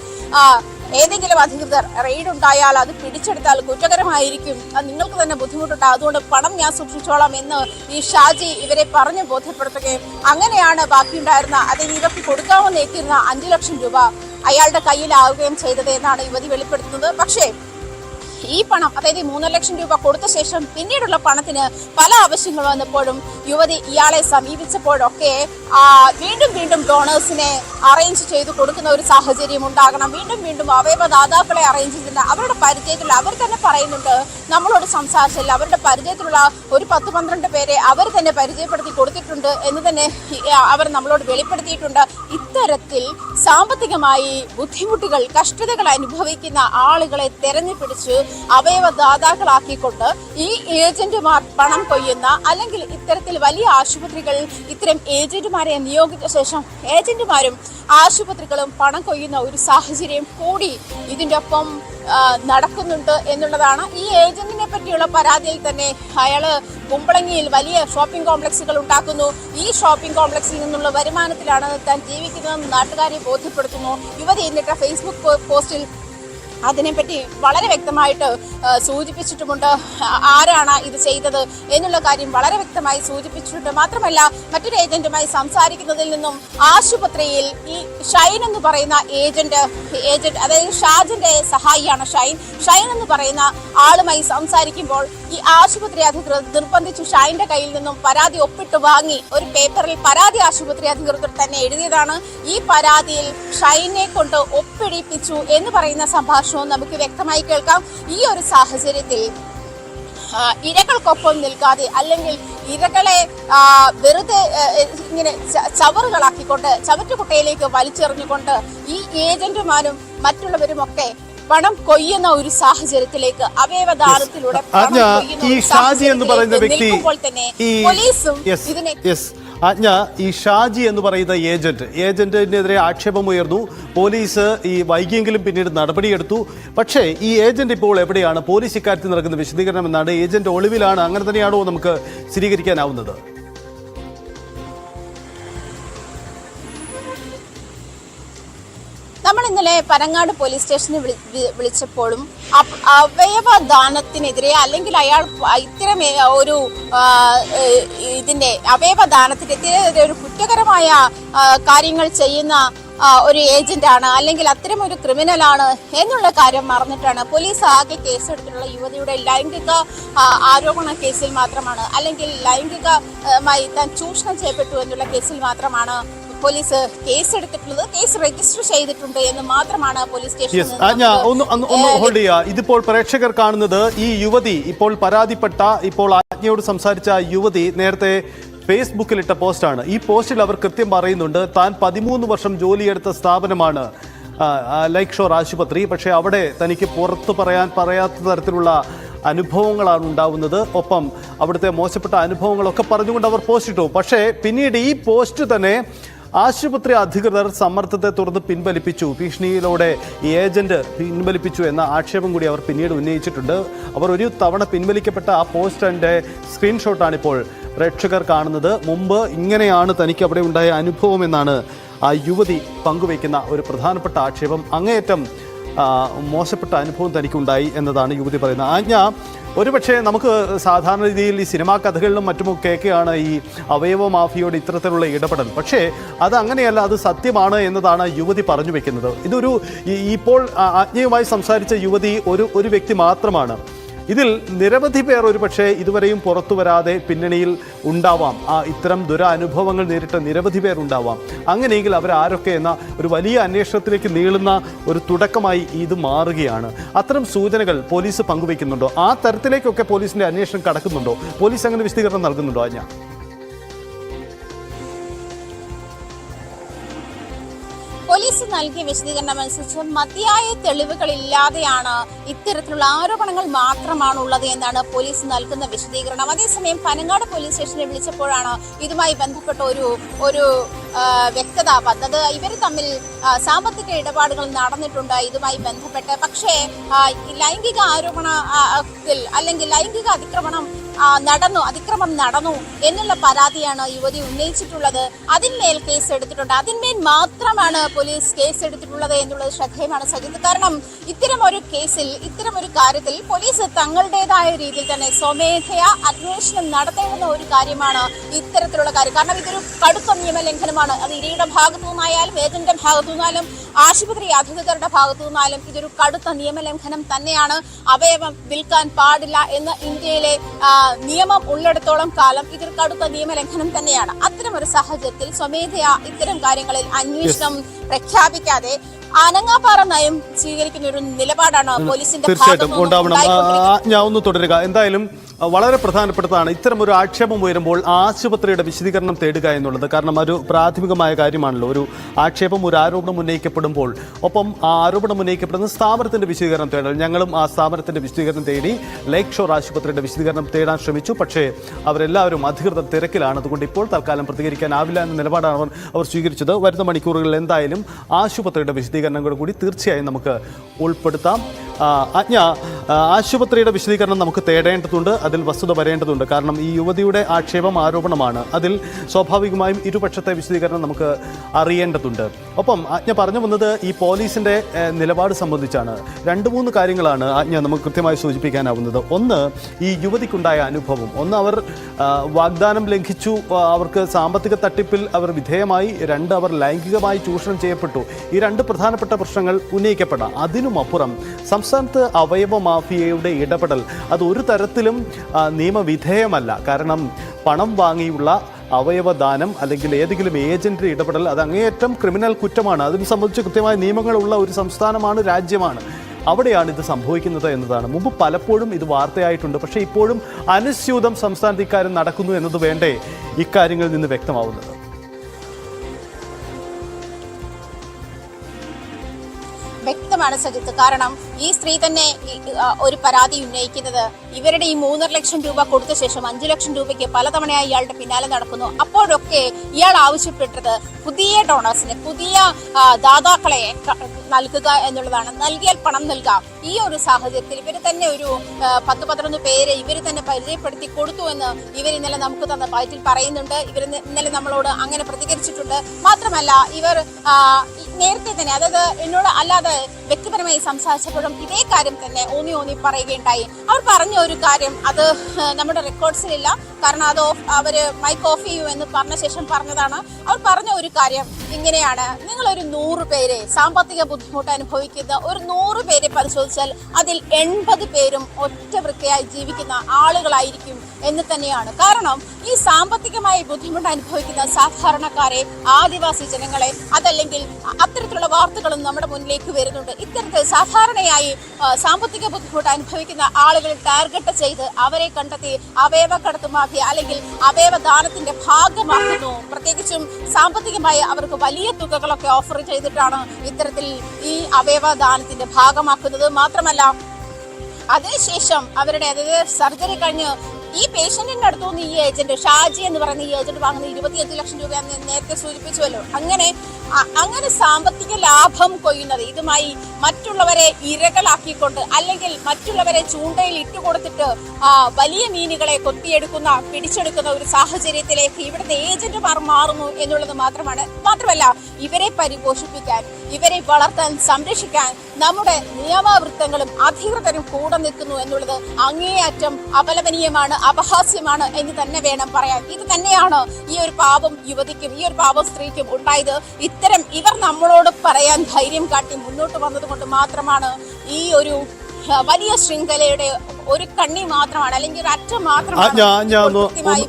ഏതെങ്കിലും അധികൃതർ റെയ്ഡ് ഉണ്ടായാൽ അത് പിടിച്ചെടുത്താൽ കുറ്റകരമായിരിക്കും. അത് നിങ്ങൾക്ക് തന്നെ ബുദ്ധിമുട്ടുണ്ടാകും അതുകൊണ്ട് പണം ഞാൻ സൂക്ഷിച്ചോളാം എന്ന് ഈ ഷാജി ഇവരെ പറഞ്ഞു ബോധ്യപ്പെടുത്തുകയും അങ്ങനെയാണ് ബാക്കിയുണ്ടായിരുന്ന അതായത് ഇവർക്ക് കൊടുക്കാമെന്ന് എത്തിയിരുന്ന അഞ്ചു ലക്ഷം രൂപ അയാളുടെ കയ്യിലാവുകയും ചെയ്തത് എന്നാണ് യുവതി വെളിപ്പെടുത്തുന്നത്. പക്ഷേ ഈ പണം അതായത് ഈ മൂന്നര ലക്ഷം രൂപ കൊടുത്ത ശേഷം പിന്നീടുള്ള പണത്തിന് പല ആവശ്യങ്ങൾ വന്നപ്പോഴും യുവതി ഇയാളെ സമീപിച്ചപ്പോഴൊക്കെ വീണ്ടും വീണ്ടും ഡോണേഴ്സിനെ അറേഞ്ച് ചെയ്ത് കൊടുക്കുന്ന ഒരു സാഹചര്യം ഉണ്ടാകണം. വീണ്ടും വീണ്ടും അവയവദാതാക്കളെ അറേഞ്ച് ചെയ്തിട്ട് അവരുടെ പരിചയത്തിൽ അവർ തന്നെ പറയുന്നുണ്ട് നമ്മളോട് സംസാരിച്ചില്ല അവരുടെ പരിചയത്തിലുള്ള ഒരു പത്ത് പന്ത്രണ്ട് പേരെ അവർ തന്നെ പരിചയപ്പെടുത്തി കൊടുത്തിട്ടുണ്ട് എന്ന് തന്നെ അവർ നമ്മളോട് വെളിപ്പെടുത്തിയിട്ടുണ്ട്. ഇത്തരത്തിൽ സാമ്പത്തികമായി ബുദ്ധിമുട്ടുകൾ കഷ്ടതകൾ അനുഭവിക്കുന്ന ആളുകളെ തെരഞ്ഞു പിടിച്ച് അവയവദാതാക്കളാക്കിക്കൊണ്ട് ഈ ഏജന്റുമാർ പണം കൊയ്യുന്ന അല്ലെങ്കിൽ ഇത്തരത്തിൽ വലിയ ആശുപത്രികളിൽ ഇത്തരം ഏജന്റുമാരെ നിയോഗിച്ച ശേഷം ഏജന്റുമാരും ആശുപത്രികളും പണം കൊയ്യുന്ന ഒരു സാഹചര്യം കൂടി ഇതിന്റെ ഒപ്പം നടക്കുന്നുണ്ട് എന്നുള്ളതാണ്. ഈ ഏജന്റിനെ പറ്റിയുള്ള പരാതിയിൽ തന്നെ അയാൾ കുമ്പളങ്ങിയിൽ വലിയ ഷോപ്പിംഗ് കോംപ്ലക്സുകൾ ഉണ്ടാക്കുന്നു. ഈ ഷോപ്പിംഗ് കോംപ്ലക്സിൽ നിന്നുള്ള വരുമാനത്തിലാണ് താൻ ജീവിക്കുന്നതെന്ന് നാട്ടുകാരെ ബോധ്യപ്പെടുത്തുന്നു. യുവതി എന്നിട്ട് ഫേസ്ബുക്ക് പോസ്റ്റിൽ അതിനെപ്പറ്റി വളരെ വ്യക്തമായിട്ട് സൂചിപ്പിച്ചിട്ടുമുണ്ട്. ആരാണ് ഇത് ചെയ്തത് എന്നുള്ള കാര്യം വളരെ വ്യക്തമായി സൂചിപ്പിച്ചിട്ടുണ്ട്. മാത്രമല്ല മറ്റൊരു ഏജന്റുമായി സംസാരിക്കുന്നതിൽ നിന്നും ആശുപത്രിയിൽ ഈ ഷൈൻ എന്ന് പറയുന്ന ഏജന്റ് ഏജന്റ് അതായത് ഷാജിന്റെ സഹായിയാണ് ഷൈൻ. ഷൈൻ എന്ന് പറയുന്ന ആളുമായി സംസാരിക്കുമ്പോൾ ഈ ആശുപത്രി അധികൃതർ നിർബന്ധിച്ചു ഷൈന്റെ കയ്യിൽ നിന്നും പരാതി ഒപ്പിട്ട് വാങ്ങി ഒരു പേപ്പറിൽ പരാതി ആശുപത്രി അധികൃതർ തന്നെ എഴുതിയതാണ്. ഈ പരാതിയിൽ ഷൈനെ കൊണ്ട് ഒപ്പിടിപ്പിച്ചു എന്ന് പറയുന്ന സംഭാഷണവും നമുക്ക് വ്യക്തമായി കേൾക്കാം. ഈ ഒരു സാഹചര്യത്തിൽ ഇരകൾക്കൊപ്പം നിൽക്കാതെ അല്ലെങ്കിൽ ഇരകളെ വെറുതെ ഇങ്ങനെ ചവറുകളാക്കിക്കൊണ്ട് ചവറ്റുകുട്ടയിലേക്ക് വലിച്ചെറിഞ്ഞുകൊണ്ട് ഈ ഏജന്റുമാരും മറ്റുള്ളവരുമൊക്കെ പണം കൊയ്യുന്ന ഒരു സാഹചര്യത്തിലേക്ക് അവയവദാനത്തിലൂടെ ഈ ഷാജി എന്ന് പറയുന്ന വ്യക്തി നിൽക്കുമ്പോൾ തന്നെ പോലീസും ഇതിനെ ആജ്ഞ ഈ ഷാജി എന്ന് പറയുന്ന ഏജന്റ്. ഏജന്റിനെതിരെ ആക്ഷേപം ഉയർന്നു. പോലീസ് ഈ വൈകിയെങ്കിലും പിന്നീട് നടപടിയെടുത്തു. പക്ഷേ ഈ ഏജന്റ് ഇപ്പോൾ എവിടെയാണ്? പോലീസ് ഇക്കാര്യത്തിൽ നടക്കുന്ന വിശദീകരണം എന്നാണ് ഏജന്റ് ഒളിവിലാണ്. അങ്ങനെ തന്നെയാണോ നമുക്ക് സ്ഥിരീകരിക്കാനാവുന്നത്? ഇന്നലെ പനങ്ങാട് പോലീസ് സ്റ്റേഷനിൽ വിളിച്ചപ്പോഴും അവയവദാനത്തിനെതിരെ അവയവ ദാനത്തിനെതിരെ അല്ലെങ്കിൽ അയാൾ ഇത്തരം ഒരു ഇതിന്റെ അവയവദാനത്തിനെതിരെ ഒരു കുറ്റകരമായ കാര്യങ്ങൾ ചെയ്യുന്ന ഒരു ഏജന്റാണ് അല്ലെങ്കിൽ അത്തരം ഒരു ക്രിമിനൽ ആണ് എന്നുള്ള കാര്യം മറന്നിട്ടാണ് പോലീസ് ആകെ കേസെടുത്തിട്ടുള്ള യുവതിയുടെ ലൈംഗിക ആരോപണ കേസിൽ മാത്രമാണ് അല്ലെങ്കിൽ ലൈംഗികമായി താൻ ചൂഷണം ചെയ്യപ്പെട്ടു എന്നുള്ള കേസിൽ മാത്രമാണ് പോലീസ് കേസ് എടുത്തിട്ടുള്ളത് കേസ് രജിസ്റ്റർ ചെയ്തിട്ടുണ്ട് എന്ന് മാത്രമാണ് പോലീസ് ആജ്ഞ ഒന്ന് ഹോൾഡ് ചെയ്യുക. ഇതിപ്പോൾ പ്രേക്ഷകർ കാണുന്നത് ഈ യുവതി ഇപ്പോൾ പരാതിപ്പെട്ട ഇപ്പോൾ ആജ്ഞയോട് സംസാരിച്ച യുവതി നേരത്തെ ഫേസ്ബുക്കിൽ ഇട്ട പോസ്റ്റാണ് ഈ പോസ്റ്റിൽ അവർ കൃത്യം പറയുന്നുണ്ട് താൻ പതിമൂന്ന് വർഷം ജോലിയെടുത്ത സ്ഥാപനമാണ് ലൈക് ഷോർ ആശുപത്രി. പക്ഷേ അവിടെ തനിക്ക് പുറത്ത് പറയാൻ പറയാത്ത തരത്തിലുള്ള അനുഭവങ്ങളാണ് ഉണ്ടാവുന്നത്. ഒപ്പം അവിടുത്തെ മോശപ്പെട്ട അനുഭവങ്ങളൊക്കെ പറഞ്ഞുകൊണ്ട് അവർ പോസ്റ്റ് ഇട്ടു. പക്ഷേ പിന്നീട് ഈ പോസ്റ്റ് തന്നെ ആശുപത്രി അധികൃതർ സമ്മർദ്ദത്തെ തുടർന്ന് പിൻവലിപ്പിച്ചു. ഭീഷണിയിലൂടെ ഏജന്റ് പിൻവലിപ്പിച്ചു എന്ന ആക്ഷേപം കൂടി അവർ പിന്നീട് ഉന്നയിച്ചിട്ടുണ്ട്. അവർ ഒരു തവണ പിൻവലിക്കപ്പെട്ട ആ പോസ്റ്ററിന്റെ സ്ക്രീൻഷോട്ടാണ് ഇപ്പോൾ പ്രേക്ഷകർ കാണുന്നത്. മുമ്പ് ഇങ്ങനെയാണ് തനിക്ക് അവിടെ ഉണ്ടായ അനുഭവം എന്നാണ് ആ യുവതി പങ്കുവയ്ക്കുന്ന ഒരു പ്രധാനപ്പെട്ട ആക്ഷേപം. അങ്ങേയറ്റം മോശപ്പെട്ട അനുഭവം തനിക്കുണ്ടായി എന്നതാണ് യുവതി പറയുന്നത്. ആജ്ഞ ഒരുപക്ഷെ നമുക്ക് സാധാരണ രീതിയിൽ ഈ സിനിമാ കഥകളിലും മറ്റുമൊക്കെയൊക്കെയാണ് ഈ അവയവ മാഫിയയുടെ ഇത്തരത്തിലുള്ള ഇടപെടൽ. പക്ഷേ അത് അങ്ങനെയല്ല അത് സത്യമാണ് എന്നതാണ് യുവതി പറഞ്ഞു വെക്കുന്നത്. ഇതൊരു ഇപ്പോൾ ആജ്ഞയുമായി സംസാരിച്ച യുവതി ഒരു ഒരു വ്യക്തി മാത്രമാണ്. ഇതിൽ നിരവധി പേർ ഒരുപക്ഷെ ഇതുവരെയും പുറത്തു വരാതെ പിന്നണിയിൽ ഉണ്ടാവാം. ആ ഇത്തരം ദുരനുഭവങ്ങൾ നേരിട്ട നിരവധി പേർ ഉണ്ടാവാം. അങ്ങനെയെങ്കിൽ അവരാരൊക്കെ എന്ന ഒരു വലിയ അന്വേഷണത്തിലേക്ക് നീളുന്ന ഒരു തുടക്കമായി ഇത് മാറുകയാണ്. അത്തരം സൂചനകൾ പോലീസ് പങ്കുവയ്ക്കുന്നുണ്ടോ? ആ തരത്തിലേക്കൊക്കെ പോലീസിന്റെ അന്വേഷണം കടക്കുന്നുണ്ടോ? പോലീസ് അങ്ങനെ വിശദീകരണം നൽകുന്നുണ്ടോ ഞാൻ നൽകിയ വിശദീകരണം അനുസരിച്ച് മതിയായ തെളിവുകളില്ലാതെയാണ് ഇത്തരത്തിലുള്ള ആരോപണങ്ങൾ മാത്രമാണ് ഉള്ളത് എന്നാണ് പോലീസ് നൽകുന്ന വിശദീകരണം. അതേസമയം പനങ്ങാട് പോലീസ് സ്റ്റേഷനെ വിളിച്ചപ്പോഴാണ് ഇതുമായി ബന്ധപ്പെട്ട ഒരു ഒരു വ്യക്തത വന്നത്. ഇവർ തമ്മിൽ സാമ്പത്തിക ഇടപാടുകൾ നടന്നിട്ടുണ്ട് ഇതുമായി ബന്ധപ്പെട്ട്. പക്ഷേ ലൈംഗിക ആരോപണത്തിൽ അല്ലെങ്കിൽ ലൈംഗിക അതിക്രമണം നടന്നു അതിക്രമം നടന്നു എന്നുള്ള പരാതിയാണ് യുവതി ഉന്നയിച്ചിട്ടുള്ളത്. അതിന്മേൽ കേസ് എടുത്തിട്ടുണ്ട്. അതിന്മേൽ മാത്രമാണ് പോലീസ് കേസ് എടുത്തിട്ടുള്ളത് എന്നുള്ളത് ശ്രദ്ധേയമാണ് സജിത് കാരണം ഇത്തരം ഒരു കേസിൽ ഇത്തരം ഒരു കാര്യത്തിൽ പോലീസ് തങ്ങളുടേതായ രീതിയിൽ തന്നെ സ്വമേധയാ അന്വേഷണം നടത്തേണ്ടുന്ന ഒരു കാര്യമാണ് ഇത്തരത്തിലുള്ള കാര്യം. കാരണം ഇതൊരു കടുത്ത നിയമലംഘനമാണ്. അത് ഇരയുടെ ഭാഗത്തു നിന്നായാലും ഏജന്റിന്റെ ഭാഗത്തു നിന്നാലും ആശുപത്രി അധികൃതരുടെ ഭാഗത്തു നിന്നാലും ഇതൊരു കടുത്ത നിയമലംഘനം തന്നെയാണ്. അവയവം വിൽക്കാൻ പാടില്ല എന്ന് ഇന്ത്യയിലെ നിയമം ഉള്ളിടത്തോളം കാലം ഇതൊരു കടുത്ത നിയമലംഘനം തന്നെയാണ്. അത്തരം ഒരു സാഹചര്യത്തിൽ സ്വമേധയാ ഇത്തരം കാര്യങ്ങളിൽ അന്വേഷണം പ്രഖ്യാപിക്കാതെ അനങ്ങാപ്പാറ നയം സ്വീകരിക്കുന്ന ഒരു നിലപാടാണ് പോലീസിന്റെ തീർച്ചയായിട്ടും ഉണ്ടാവണം. ഞാൻ ഒന്ന് തുടരുക. എന്തായാലും വളരെ പ്രധാനപ്പെട്ടതാണ്. ഇത്തരം ഒരു ആക്ഷേപം ഉയരുമ്പോൾ ആശുപത്രിയുടെ വിശദീകരണം തേടുക എന്നുള്ളത് കാരണം ഒരു പ്രാഥമികമായ കാര്യമാണല്ലോ. ഒരു ആക്ഷേപം ഒരു ആരോപണം ഉന്നയിക്കപ്പെടുമ്പോൾ ഒപ്പം ആ ആരോപണം ഉന്നയിക്കപ്പെടുന്ന സ്ഥാപനത്തിന്റെ വിശദീകരണം തേടൽ ഞങ്ങളും ആ സ്ഥാപനത്തിന്റെ വിശദീകരണം തേടി ലേക്ക് ഷോർ ആശുപത്രിയുടെ വിശദീകരണം തേടാൻ ശ്രമിച്ചു. പക്ഷേ അവരെല്ലാവരും അധികൃതർ തിരക്കിലാണ്. അതുകൊണ്ട് ഇപ്പോൾ തൽക്കാലം പ്രതികരിക്കാനാവില്ല എന്ന നിലപാടാണ് അവർ അവർ സ്വീകരിച്ചത്. വരുന്ന മണിക്കൂറുകളിൽ എന്തായാലും ആശുപത്രിയുടെ വിശദീകരണങ്ങൾ കൂടി തീർച്ചയായും നമുക്ക് ഉൾപ്പെടുത്താം. അജ്ഞ ആശുപത്രിയുടെ വിശദീകരണം നമുക്ക് തേടേണ്ടതുണ്ട്. അതിൽ വസ്തുത വരേണ്ടതുണ്ട്. കാരണം ഈ യുവതിയുടെ ആക്ഷേപം ആരോപണമാണ്. അതിൽ സ്വാഭാവികമായും ഇരുപക്ഷത്തെ വിശദീകരണം നമുക്ക് അറിയേണ്ടതുണ്ട്. ഒപ്പം ആജ്ഞ പറഞ്ഞു വന്നത് ഈ പോലീസിന്റെ നിലപാട് സംബന്ധിച്ചാണ്. രണ്ട് മൂന്ന് കാര്യങ്ങളാണ് ആജ്ഞ നമുക്ക് കൃത്യമായി സൂചിപ്പിക്കാനാവുന്നത്. ഒന്ന് ഈ യുവതിക്കുണ്ടായ അനുഭവം. ഒന്ന് അവർ വാഗ്ദാനം ലംഘിച്ചു. അവർക്ക് സാമ്പത്തിക തട്ടിപ്പിൽ അവർ വിധേയമായി. രണ്ട് അവർ ലൈംഗികമായി ചൂഷണം ചെയ്യപ്പെട്ടു. ഈ രണ്ട് പ്രധാനപ്പെട്ട പ്രശ്നങ്ങൾ ഉന്നയിക്കപ്പെടാം. അതിനുമപ്പുറം സംസ്ഥാനത്ത് അവയവ മാഫിയയുടെ ഇടപെടൽ. അത് ഒരു തരത്തിലും നിയമവിധേയമല്ല. കാരണം പണം വാങ്ങിയുള്ള അവയവദാനം അല്ലെങ്കിൽ ഏതെങ്കിലും ഏജന്റ് ഇടപെടൽ അത് അങ്ങേയറ്റം ക്രിമിനൽ കുറ്റമാണ്. അതിനെ സംബന്ധിച്ച് കൃത്യമായ നിയമങ്ങളുള്ള ഒരു സംസ്ഥാനമാണ് രാജ്യമാണ്. അവിടെയാണ് ഇത് സംഭവിക്കുന്നത് എന്നതാണ്. മുമ്പ് പലപ്പോഴും ഇത് വാർത്തയായിട്ടുണ്ട്. പക്ഷേ ഇപ്പോഴും അനുസ്യൂതം സംസ്ഥാനത്ത് ഇക്കാര്യം നടക്കുന്നു എന്നത് വേണ്ടേ ഇക്കാര്യങ്ങളിൽ നിന്ന് വ്യക്തമാവുന്നത്. വ്യക്തമാണ് സജിത്ത്. കാരണം ഈ സ്ത്രീ തന്നെ ഒരു പരാതി ഉന്നയിക്കുന്നത് ഇവരുടെ ഈ മൂന്നര ലക്ഷം രൂപ കൊടുത്ത ശേഷം അഞ്ചു ലക്ഷം രൂപയ്ക്ക് പലതവണയായി ഇയാളുടെ പിന്നാലെ നടക്കുന്നു. അപ്പോഴൊക്കെ ഇയാൾ ആവശ്യപ്പെട്ടത് പുതിയ ഡോണേഴ്സിനെ പുതിയ ദാതാക്കളെ നൽകുക എന്നുള്ളതാണ്. നൽകിയാൽ പണം നൽകാം. ഈ ഒരു സാഹചര്യത്തിൽ ഇവർ തന്നെ ഒരു പത്ത് പന്ത്രണ്ട് പേരെ ഇവർ തന്നെ പരിചയപ്പെടുത്തി കൊടുത്തു എന്ന് ഇവർ ഇന്നലെ നമുക്ക് തന്ന ബൈറ്റിൽ പറയുന്നുണ്ട്. ഇവർ ഇന്നലെ നമ്മളോട് അങ്ങനെ പ്രതികരിച്ചിട്ടുണ്ട്. മാത്രമല്ല ഇവർ നേരത്തെ തന്നെ അതായത് എന്നോട് അല്ലാതെ വ്യക്തിപരമായി സംസാരിച്ചപ്പോഴും ഇതേ കാര്യം തന്നെ ഊന്നി ഊന്നി പറയുകയുണ്ടായി. അവർ പറഞ്ഞ ഒരു കാര്യം. അത് നമ്മുടെ റെക്കോർഡ്സിലില്ല കാരണം അത് ഓഫ് അവർ മൈക്ക് ഓഫ് ചെയ്യൂ എന്ന് പറഞ്ഞ ശേഷം പറഞ്ഞതാണ്. അവർ പറഞ്ഞ ഒരു കാര്യം ഇങ്ങനെയാണ്. നിങ്ങളൊരു നൂറ് പേരെ സാമ്പത്തിക ബുദ്ധിമുട്ട് അനുഭവിക്കുന്ന ഒരു നൂറ് പേരെ പരിശോധിച്ചാൽ അതിൽ എൺപത് പേരും ഒറ്റ വൃത്തിയായി ജീവിക്കുന്ന ആളുകളായിരിക്കും എന്ന് തന്നെയാണ്. കാരണം ഈ സാമ്പത്തികമായി ബുദ്ധിമുട്ട് അനുഭവിക്കുന്ന സാധാരണക്കാരെ ആദിവാസി ജനങ്ങളെ അതല്ലെങ്കിൽ അത്തരത്തിലുള്ള വാർത്തകളും നമ്മുടെ മുന്നിലേക്ക് വരുന്നുണ്ട്. ഇത്തരത്തിൽ സാധാരണയായി സാമ്പത്തിക ബുദ്ധിമുട്ട് അനുഭവിക്കുന്ന ആളുകൾ ടാർഗറ്റ് ചെയ്ത് അവരെ കണ്ടെത്തി അവയവ കടത്തുമാക്കി അല്ലെങ്കിൽ അവയവ ദാനത്തിന്റെ ഭാഗമാക്കുന്നു. പ്രത്യേകിച്ചും സാമ്പത്തികമായി അവർക്ക് വലിയ തുകകളൊക്കെ ഓഫർ ചെയ്തിട്ടാണ് ഇത്തരത്തിൽ ഈ അവയവ ദാനത്തിന്റെ ഭാഗമാക്കുന്നത്. മാത്രമല്ല അതിനുശേഷം അവരുടെ അതായത് സർജറി കഴിഞ്ഞ് ഈ പേഷ്യന്റിന്റെ അടുത്തു നിന്ന് ഈ ഏജന്റ് ഷാജി എന്ന് പറയുന്ന ഈ ഏജന്റ് വാങ്ങുന്ന ഇരുപത്തിയഞ്ച് ലക്ഷം രൂപ നേരത്തെ സൂചിപ്പിച്ചുവല്ലോ. അങ്ങനെ അങ്ങനെ സാമ്പത്തിക ലാഭം കൊയ്യുന്നത് ഇതുമായി മറ്റുള്ളവരെ ഇരകളാക്കിക്കൊണ്ട് അല്ലെങ്കിൽ മറ്റുള്ളവരെ ചൂണ്ടയിൽ ഇട്ടുകൊടുത്തിട്ട് കൊടുത്തിട്ട് വലിയ മീനുകളെ കൊത്തിയെടുക്കുന്ന പിടിച്ചെടുക്കുന്ന ഒരു സാഹചര്യത്തിലേക്ക് ഇവിടുത്തെ ഏജന്റുമാർ മാറുന്നു എന്നുള്ളത് മാത്രമാണ്. മാത്രമല്ല ഇവരെ പരിപോഷിപ്പിക്കാൻ ഇവരെ വളർത്താൻ സംരക്ഷിക്കാൻ നമ്മുടെ നിയമവൃത്തങ്ങളും അധികൃതരും കൂടെ നിൽക്കുന്നു എന്നുള്ളത് അങ്ങേയറ്റം അപലപനീയമാണ് അപഹാസ്യമാണ് എന്ന് തന്നെ വേണം പറയാൻ. ഇത് തന്നെയാണ് ഈ ഒരു പാപം യുവതിക്കും ഈ ഒരു പാപം സ്ത്രീക്കും ഉണ്ടായത്. ഇത്തരം ഇവർ നമ്മളോട് പറയാൻ ധൈര്യം കാട്ടി മുന്നോട്ട് വന്നതുകൊണ്ട് മാത്രമാണ് ഈ ഒരു വലിയ ശൃംഖലയുടെ ഒരു കണ്ണി മാത്രമാണ് അല്ലെങ്കിൽ അറ്റം മാത്രമാണ് ഞാൻ ഞാൻ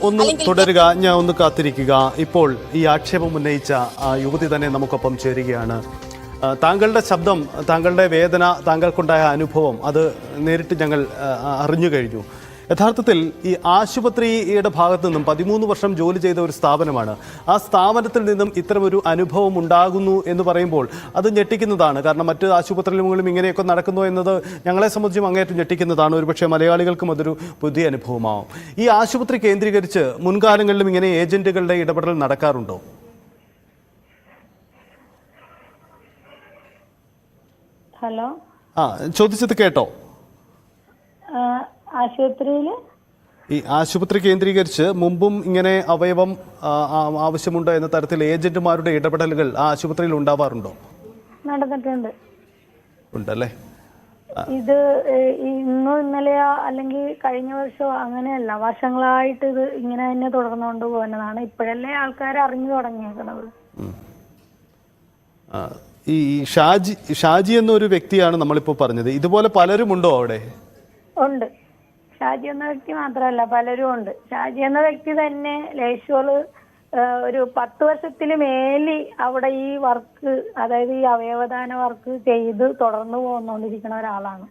ഒന്ന് തുടരുക. ഞാൻ ഒന്ന് കാത്തിരിക്കുക. ഇപ്പോൾ ഈ ആക്ഷേപം ഉന്നയിച്ച യുവതി തന്നെ നമുക്കൊപ്പം ചേരുകയാണ്. താങ്കളുടെ ശബ്ദം താങ്കളുടെ വേദന താങ്കൾക്കുണ്ടായ അനുഭവം അത് നേരിട്ട് ഞങ്ങൾ അറിഞ്ഞു കഴിഞ്ഞു. യഥാർത്ഥത്തിൽ ഈ ആശുപത്രിയുടെ ഭാഗത്തു നിന്നും പതിമൂന്ന് വർഷം ജോലി ചെയ്ത ഒരു സ്ഥാപനമാണ്. ആ സ്ഥാപനത്തിൽ നിന്നും ഇത്തരമൊരു അനുഭവം ഉണ്ടാകുന്നു എന്ന് പറയുമ്പോൾ അത് ഞെട്ടിക്കുന്നതാണ്. കാരണം മറ്റ് ആശുപത്രികളിലും ഇങ്ങനെയൊക്കെ നടക്കുന്നു എന്നത് ഞങ്ങളെ സംബന്ധിച്ചും അങ്ങേറ്റം ഞെട്ടിക്കുന്നതാണ്. ഒരുപക്ഷെ മലയാളികൾക്കും അതൊരു പുതിയ അനുഭവമാവും. ഈ ആശുപത്രി കേന്ദ്രീകരിച്ച് മുൻകാലങ്ങളിലും ഇങ്ങനെ ഏജന്റുകളുടെ ഇടപെടൽ നടക്കാറുണ്ടോ? ഹലോ? ആ ചോദിച്ചത് കേട്ടോ. ആശുപത്രിയിൽ ഈ ആശുപത്രി കേന്ദ്രീകരിച്ച് മുമ്പും ഇങ്ങനെ അവയവം ആവശ്യമുണ്ട് എന്ന തരത്തിൽ ഏജന്റുമാരുടെ ഇടപെടലുകൾ ആ ആശുപത്രിയിൽ ഉണ്ടാവാറുണ്ടോ? നടന്നിട്ടുണ്ട്. ഉണ്ടല്ലേ? ഇത് ഇന്നോ ഇന്നലെയോ അല്ലെങ്കിൽ കഴിഞ്ഞ വർഷമോ അങ്ങനെയല്ല. വർഷങ്ങളായിട്ട് ഇത് ഇങ്ങനെ തന്നെ തുടർന്നുകൊണ്ട് പോകുന്നതാണ്. ഇപ്പോഴല്ലേ ആൾക്കാർ അറിഞ്ഞു തുടങ്ങിയേക്കുന്നത് ഈ ഈ ഷാജി ഷാജി എന്നൊരു വ്യക്തിയാണ് നമ്മളിപ്പോൾ പറഞ്ഞത്. ഇതുപോലെ പലരും ഉണ്ടോ അവിടെ? ഉണ്ട്. ഷാജി എന്ന വ്യക്തി മാത്രമല്ല പലരും ഉണ്ട്. ഷാജി എന്ന വ്യക്തി തന്നെ ലേശോൾ ഒരു പത്ത് വർഷത്തിന് മേലി അവിടെ ഈ വർക്ക് അതായത് ഈ അവയവദാന വർക്ക് ചെയ്ത് തുടർന്നു പോന്നുകൊണ്ടിരിക്കുന്ന ഒരാളാണ്.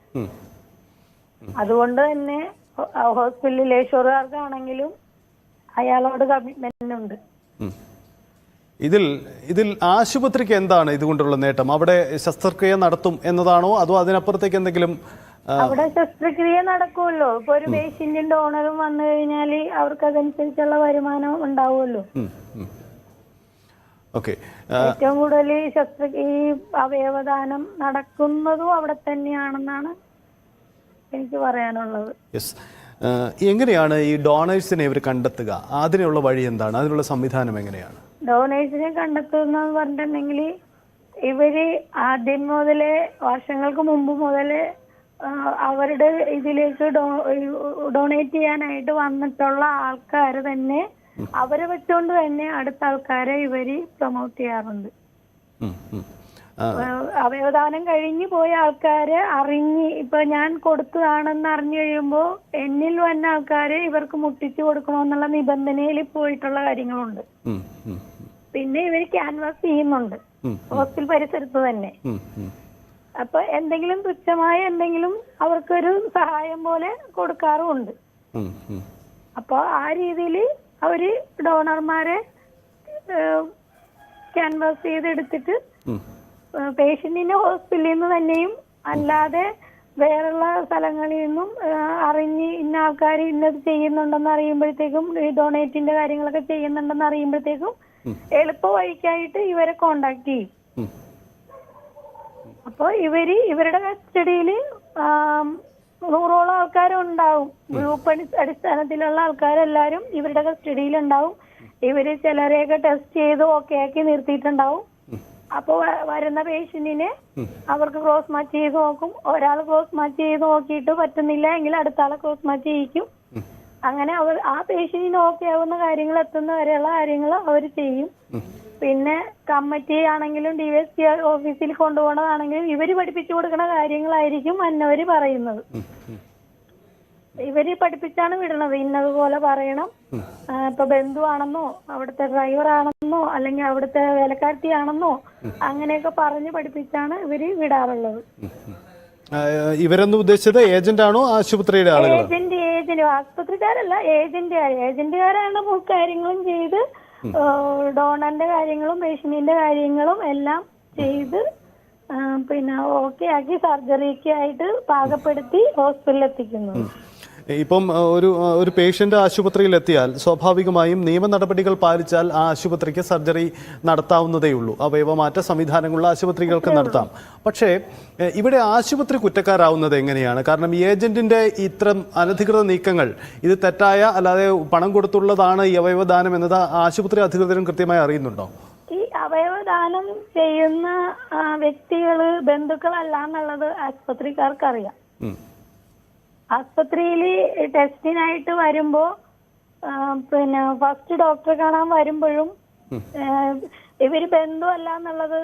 അതുകൊണ്ട് തന്നെ ഹോസ്പിറ്റലിൽ ലേശോറുകാർക്കാണെങ്കിലും അയാളോട് കമ്മിറ്റ്മെന്റ് ഉണ്ട് ഇതിൽ ഇതിൽ ആശുപത്രിക്ക് എന്താണ് ഇതുകൊണ്ടുള്ള നേട്ടം? അവിടെ ശസ്ത്രക്രിയ നടത്തും എന്നതാണോ അതോ അതിനപ്പുറത്തേക്ക് എന്തെങ്കിലും അവിടെ ശസ്ത്രക്രിയ നടക്കുമല്ലോ ഇപ്പൊ ഒരു പേഷ്യന്റിന്റെ ഡോണറും വന്നു കഴിഞ്ഞാൽ അവർക്ക് അതനുസരിച്ചുള്ള വരുമാനം ഉണ്ടാവുമല്ലോ. ഓക്കെ ഏറ്റവും കൂടുതൽ ശസ്ത്ര ഈ അവയവദാനം നടക്കുന്നതും അവിടെ തന്നെയാണെന്നാണ് എനിക്ക് പറയാനുള്ളത്. എങ്ങനെയാണ് ഈ ഡോണേഴ്സിനെ ഇവർ കണ്ടെത്തുക? അതിനുള്ള വഴി എന്താണ്? അതിനുള്ള സംവിധാനം എങ്ങനെയാണ്? ഡോണേഴ്സിനെ കണ്ടെത്തുന്ന പറഞ്ഞിട്ടുണ്ടെങ്കിൽ ഇവർ ആദ്യം മുതലേ വർഷങ്ങൾക്ക് മുമ്പ് മുതലേ അവരുടെ ഇതിലേക്ക് ഡൊണേറ്റ് ചെയ്യാനായിട്ട് വന്നിട്ടുള്ള ആൾക്കാർ തന്നെ അവരെ വെച്ചുകൊണ്ട് തന്നെ അടുത്ത ആൾക്കാരെ ഇവർ പ്രൊമോട്ട് ചെയ്യാറുണ്ട്. അവയവദാനം കഴിഞ്ഞു പോയ ആൾക്കാരെ അറിഞ്ഞ് ഇപ്പൊ ഞാൻ കൊടുത്തതാണെന്ന് അറിഞ്ഞു കഴിയുമ്പോ എന്നിൽ വന്ന ആൾക്കാരെ ഇവർക്ക് മുട്ടിച്ചു കൊടുക്കണമെന്നുള്ള നിബന്ധനയിൽ പോയിട്ടുള്ള കാര്യങ്ങളുണ്ട്. പിന്നെ ഇവർ ക്യാൻവാസ് ചെയ്യുന്നുണ്ട്. ഹോസ്റ്റൽ പരിസരത്ത് തന്നെ. അപ്പൊ എന്തെങ്കിലും തുച്ഛമായ എന്തെങ്കിലും അവർക്കൊരു സഹായം പോലെ കൊടുക്കാറുമുണ്ട്. അപ്പൊ ആ രീതിയിൽ അവർ ഡോണർമാരെ ക്യാൻവാസ് ചെയ്തെടുത്തിട്ട് പേഷ്യന്റിന്റെ പേഷ്യന്റിനെ ഹോസ്പിറ്റലിൽ നിന്ന് തന്നെയും അല്ലാതെ വേറെയുള്ള സ്ഥലങ്ങളിൽ നിന്നും അറിഞ്ഞ് ഇന്ന ആൾക്കാർ ഇന്നത് ചെയ്യുന്നുണ്ടെന്ന് അറിയുമ്പോഴത്തേക്കും ഈ ഡൊണേറ്റിന്റെ കാര്യങ്ങളൊക്കെ ചെയ്യുന്നുണ്ടെന്ന് അറിയുമ്പോഴത്തേക്കും എളുപ്പ വഴിക്കായിട്ട് ഇവരെ കോണ്ടാക്ട് ചെയ്യും. അപ്പോൾ ഇവർ ഇവരുടെ കസ്റ്റഡിയിൽ നൂറോളം ആൾക്കാരുണ്ടാവും ഗ്രൂപ്പ് അടി- അടിസ്ഥാനത്തിലുള്ള ആൾക്കാരെല്ലാരും ഇവരുടെ കസ്റ്റഡിയിൽ ഉണ്ടാവും. ഇവർ ചിലരെയൊക്കെ ടെസ്റ്റ് ചെയ്ത് ഓക്കെ ആക്കി നിർത്തിയിട്ടുണ്ടാവും. അപ്പോൾ വരുന്ന പേഷ്യന്റിനെ അവർക്ക് ക്രോസ് മാച്ച് ചെയ്ത് നോക്കും. ഒരാൾ ക്രോസ് മാച്ച് ചെയ്ത് നോക്കിയിട്ട് പറ്റുന്നില്ല എങ്കിൽ അടുത്ത ആളെ ക്രോസ് മാച്ച് ചെയ്യിക്കും. അങ്ങനെ അവർ ആ പേഷ്യന്റിന് ഓക്കെ ആവുന്ന കാര്യങ്ങൾ എത്തുന്ന വരെയുള്ള കാര്യങ്ങൾ അവർ ചെയ്യും. പിന്നെ കമ്മിറ്റി ആണെങ്കിലും ഡി എസ് പി ഓഫീസിൽ കൊണ്ടുപോകണതാണെങ്കിലും ഇവർ പഠിപ്പിച്ചു കൊടുക്കുന്ന കാര്യങ്ങളായിരിക്കും അന്നവര് പറയുന്നത്. ഇവർ പഠിപ്പിച്ചാണ് വിടണത് ഇന്നതുപോലെ പറയണം. ഇപ്പൊ ബന്ധുവാണെന്നോ അവിടുത്തെ ഡ്രൈവർ ആണെന്നോ അല്ലെങ്കിൽ അവിടുത്തെ വേലക്കാരത്തിയാണെന്നോ അങ്ങനെയൊക്കെ പറഞ്ഞ് പഠിപ്പിച്ചാണ് ഇവർ വിടാറുള്ളത്. ഇവരെന്ന് ഉദ്ദേശിച്ചത് ഏജന്റ് ആണോ ആശുപത്രിയുടെ ആശുപത്രിക്കാരല്ല ഏജന്റ് ഏജന്റ്. ആസ്പത്രിക്കാരല്ല ഏജന്റ് ഏജന്റുകാരാണ് കാര്യങ്ങളും ചെയ്ത് ഡോണറിന്റെ കാര്യങ്ങളും പേഷ്യന്റിന്റെ കാര്യങ്ങളും എല്ലാം ചെയ്ത് പിന്നെ ഓക്കെ ആക്കി സർജറിക്ക് ആയിട്ട് പാകപ്പെടുത്തി ഹോസ്പിറ്റലിൽ എത്തിക്കുന്നത് ഇപ്പം ഒരു ഒരു പേഷ്യന്റ് ആശുപത്രിയിൽ എത്തിയാൽ സ്വാഭാവികമായും നിയമ നടപടികൾ പാലിച്ചാൽ ആ ആശുപത്രിക്ക് സർജറി നടത്താവുന്നതേ ഉള്ളൂ. അവയവമാറ്റ സംവിധാനങ്ങളുള്ള ആശുപത്രികൾക്ക് നടത്താം. പക്ഷേ ഇവിടെ ആശുപത്രി കുറ്റക്കാരാവുന്നത് എങ്ങനെയാണ്? കാരണം ഏജന്റിന്റെ ഇത്തരം അനധികൃത നീക്കങ്ങൾ ഇത് തെറ്റായ അല്ലാതെ പണം കൊടുത്തുള്ളതാണ് ഈ അവയവദാനം എന്നത് ആശുപത്രി അധികൃതരും കൃത്യമായി അറിയുന്നുണ്ടോ? ഈ അവയവദാനം ചെയ്യുന്ന വ്യക്തികൾ ബന്ധുക്കളല്ല എന്നുള്ളത് ഉം. ആസ്പത്രിയിൽ ടെസ്റ്റിനായിട്ട് വരുമ്പോ പിന്നെ ഫസ്റ്റ് ഡോക്ടറെ കാണാൻ വരുമ്പോഴും ഇവർ ബന്ധുവല്ല എന്നുള്ളത്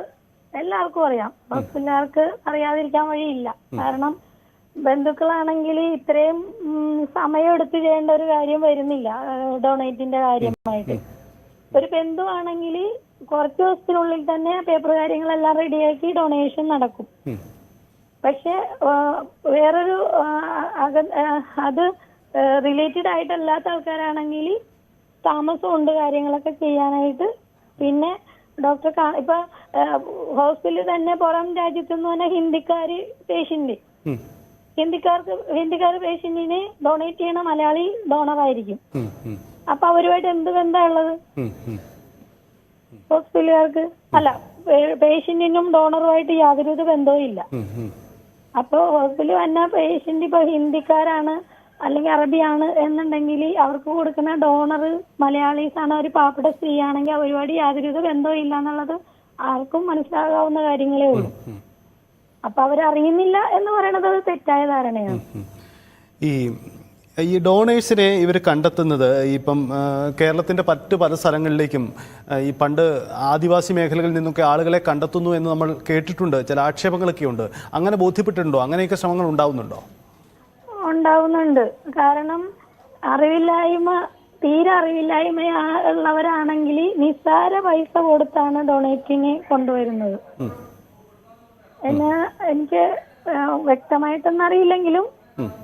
എല്ലാവർക്കും അറിയാം. ഹോസ്പിറ്റലുകാർക്ക് അറിയാതിരിക്കാൻ വഴിയില്ല. കാരണം ബന്ധുക്കളാണെങ്കിൽ ഇത്രയും സമയം എടുത്ത് ചെയ്യേണ്ട ഒരു കാര്യം വരുന്നില്ല ഡൊണേറ്റിന്റെ കാര്യമായിട്ട്. ഒരു ബന്ധുവാണെങ്കിൽ കുറച്ച് ദിവസത്തിനുള്ളിൽ തന്നെ പേപ്പർ കാര്യങ്ങളെല്ലാം റെഡിയാക്കി ഡൊണേഷൻ നടക്കും. പക്ഷെ വേറൊരു അത് റിലേറ്റഡ് ആയിട്ടല്ലാത്ത ആൾക്കാരാണെങ്കിൽ താമസമുണ്ട് കാര്യങ്ങളൊക്കെ ചെയ്യാനായിട്ട്. പിന്നെ ഡോക്ടർ ഇപ്പൊ ഹോസ്പിറ്റലിൽ തന്നെ പുറം രാജ്യത്തു നിന്ന് തന്നെ ഹിന്ദിക്കാര് പേഷ്യന്റ്. ഹിന്ദിക്കാർക്ക് ഹിന്ദിക്കാർ പേഷ്യന്റിനെ ഡൊണേറ്റ് ചെയ്യണ മലയാളി ഡോണർ ആയിരിക്കും. അപ്പൊ അവരുമായിട്ട് എന്ത് ബന്ധമുള്ളത്. ഹോസ്പിറ്റലുകാർക്ക് അല്ല പേഷ്യന്റിനും ഡോണറുമായിട്ട് യാതൊരു ബന്ധവും ഇല്ല. ഉം. ഉം. അപ്പൊ ഹോസ്പിറ്റലിൽ വന്ന പേഷ്യന്റ് ഇപ്പൊ ഹിന്ദിക്കാരാണ് അല്ലെങ്കിൽ അറബിയാണ് എന്നുണ്ടെങ്കിൽ അവർക്ക് കൊടുക്കുന്ന ഡോണർ മലയാളീസ് ആണ് ഒരു പാവപ്പെട്ട സ്ത്രീ ആണെങ്കിൽ അവരുമായിട്ട് യാതൊരുവിധ ബന്ധവും ഇല്ല എന്നുള്ളത് ആർക്കും മനസ്സിലാകാവുന്ന കാര്യങ്ങളേ ഉള്ളൂ അപ്പൊ അവരറിയുന്നില്ല എന്ന് പറയുന്നത് തെറ്റായ ധാരണയാണ് ഈ ഈ ഡോണേഴ്സിനെ ഇവർ കണ്ടെത്തുന്നത് ഇപ്പം കേരളത്തിന്റെ കേരളത്തിന്റെ മറ്റ് പല സ്ഥലങ്ങളിലേക്കും ഈ പണ്ട് ആദിവാസി മേഖലകളിൽ നിന്നൊക്കെ ആളുകളെ കണ്ടെത്തുന്നു എന്ന് നമ്മൾ കേട്ടിട്ടുണ്ട്. ചില ആക്ഷേപങ്ങളൊക്കെ ഉണ്ട്. അങ്ങനെ ബോധ്യപ്പെട്ടിട്ടുണ്ടോ? അങ്ങനെയൊക്കെ ശ്രമങ്ങൾ ഉണ്ടാവുന്നുണ്ടോ? ഉണ്ടാവുന്നുണ്ട്. കാരണം അറിവില്ലായ്മ തീരെ അറിവില്ലായ്മ ഉള്ളവരാണെങ്കിൽ നിസ്സാര പൈസ കൊടുത്താണ് ഡൊണേറ്റിന് കൊണ്ടുവരുന്നത്. എന്നാ എനിക്ക് വ്യക്തമായിട്ടൊന്നും അറിയില്ലെങ്കിലും